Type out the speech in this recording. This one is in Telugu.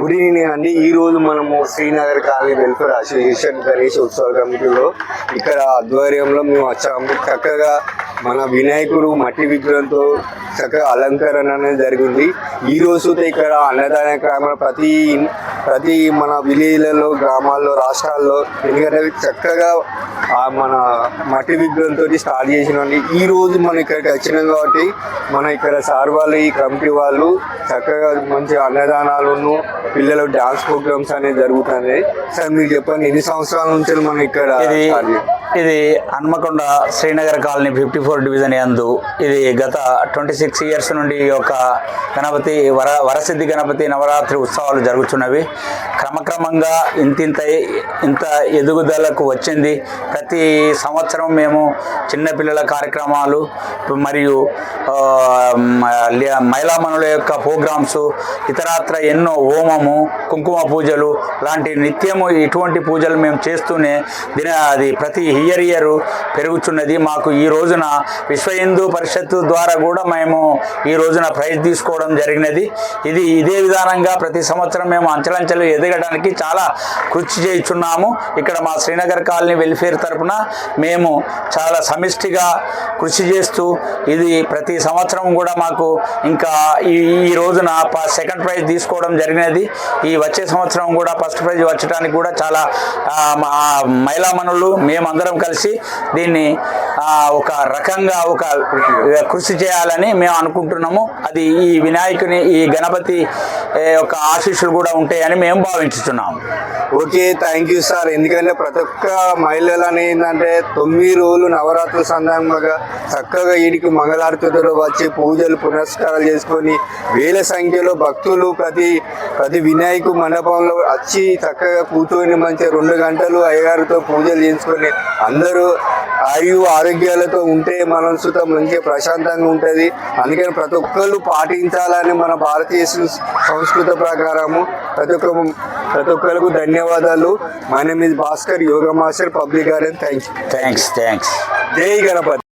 గుడ్ ఈవినింగ్ అండి ఈ రోజు మనము Srinagar colony welfare association Ganesh ఉత్సవ కమిటీలో ఇక్కడ ఆధ్వర్యంలో మేము వచ్చాము. చక్కగా మన వినాయకుడు మట్టి విగ్రహంతో చక్కగా అలంకరణ అనేది జరిగింది. ఈ రోజు ఇక్కడ అన్నదాన కార్యక్రమం ప్రతి ప్రతి మన విలేజ్లలో గ్రామాల్లో రాష్ట్రాల్లో ఎందుకంటే చక్కగా మన మట్టి విగ్రహంతో స్టార్ట్ చేసినండి ఈ రోజు మనం ఇక్కడికి వచ్చినాం కాబట్టి మన ఇక్కడ సార్ వాళ్ళు ఈ కమిటీ వాళ్ళు చక్కగా మంచి అన్నదానాలను పిల్లల డాన్స్ ప్రోగ్రామ్స్ అనేది జరుగుతున్నాయి. సార్ మీరు చెప్పండి ఎన్ని సంవత్సరాల నుంచి మనం ఇక్కడ ఇది Hanamkonda Srinagar colony fifty four division యందు ఇది గత ట్వంటీ సిక్స్ ఇయర్స్ నుండి ఈ యొక్క గణపతి వర వరసిద్ధి గణపతి నవరాత్రి ఉత్సవాలు జరుగుతున్నవి. క్రమక్రమంగా ఇంతింత ఇంత ఎదుగుదలకు వచ్చింది. ప్రతి సంవత్సరం మేము చిన్నపిల్లల కార్యక్రమాలు మరియు మహిళా మనుల మహిళామణుల యొక్క ప్రోగ్రామ్స్ ఇతరత్ర ఎన్నో హోమము కుంకుమ పూజలు లాంటి నిత్యము ఇటువంటి పూజలు మేము చేస్తూనే దిన అది ప్రతి ఇయర్ ఇయర్ పెరుగుతున్నది. మాకు ఈ రోజున విశ్వ హిందూ పరిషత్తు ద్వారా కూడా మేము ఈ రోజున ప్రైజ్ తీసుకోవడం జరిగినది. ఇది ఇదే విధానంగా ప్రతి సంవత్సరం మేము అంచెలంచెలు చేయడానికి చాలా కృషి చేస్తున్నాము ఇక్కడ మా శ్రీనగర్ కాలనీ వెల్ఫేర్ తరపున మేము చాలా సమిష్టిగా కృషి చేస్తూ ఇది ప్రతి సంవత్సరం కూడా మాకు ఇంకా ఈ ఈ రోజున ప- సెకండ్ ప్రైజ్ తీసుకోవడం జరిగినది. ఈ వచ్చే సంవత్సరం కూడా ఫస్ట్ ప్రైజ్ వచ్చడానికి కూడా చాలా ఆ, మా మహిళామణులు మేమందరం కలిసి దీన్ని ఒక రకంగా ఒక కృషి చేయాలని మేము అనుకుంటున్నాము. అది ఈ వినాయకుని ఈ గణపతి యొక్క ఆశీస్సులు కూడా ఉంటాయని మేము భావించుతున్నాము ఓకే థ్యాంక్ యూ సార్ ఎందుకంటే ప్రతి ఒక్క మహిళలని ఏంటంటే తొమ్మిది రోజులు నవరాత్రుల సందర్భంగా చక్కగా వీడికి మంగళారతులు వచ్చి పూజలు పునస్కారాలు చేసుకొని వేల సంఖ్యలో భక్తులు ప్రతి ప్రతి వినాయకు మండపంలో వచ్చి చక్కగా కూర్చొని మంచి రెండు గంటలు అయ్యగారితో పూజలు చేసుకొని అందరూ ఆయు ఆరోగ్యాలతో ఉంటే మనం సుత మంచిగా ప్రశాంతంగా ఉంటుంది. అందుకని ప్రతి ఒక్కళ్ళు పాటించాలని మన భారతీయ సంస్కృతి ప్రకారము ప్రతి ఒక్క ప్రతి ఒక్కరికి ధన్యవాదాలు. My name is Bhaskar yoga master public garden thank you thanks thanks జై గణపతి.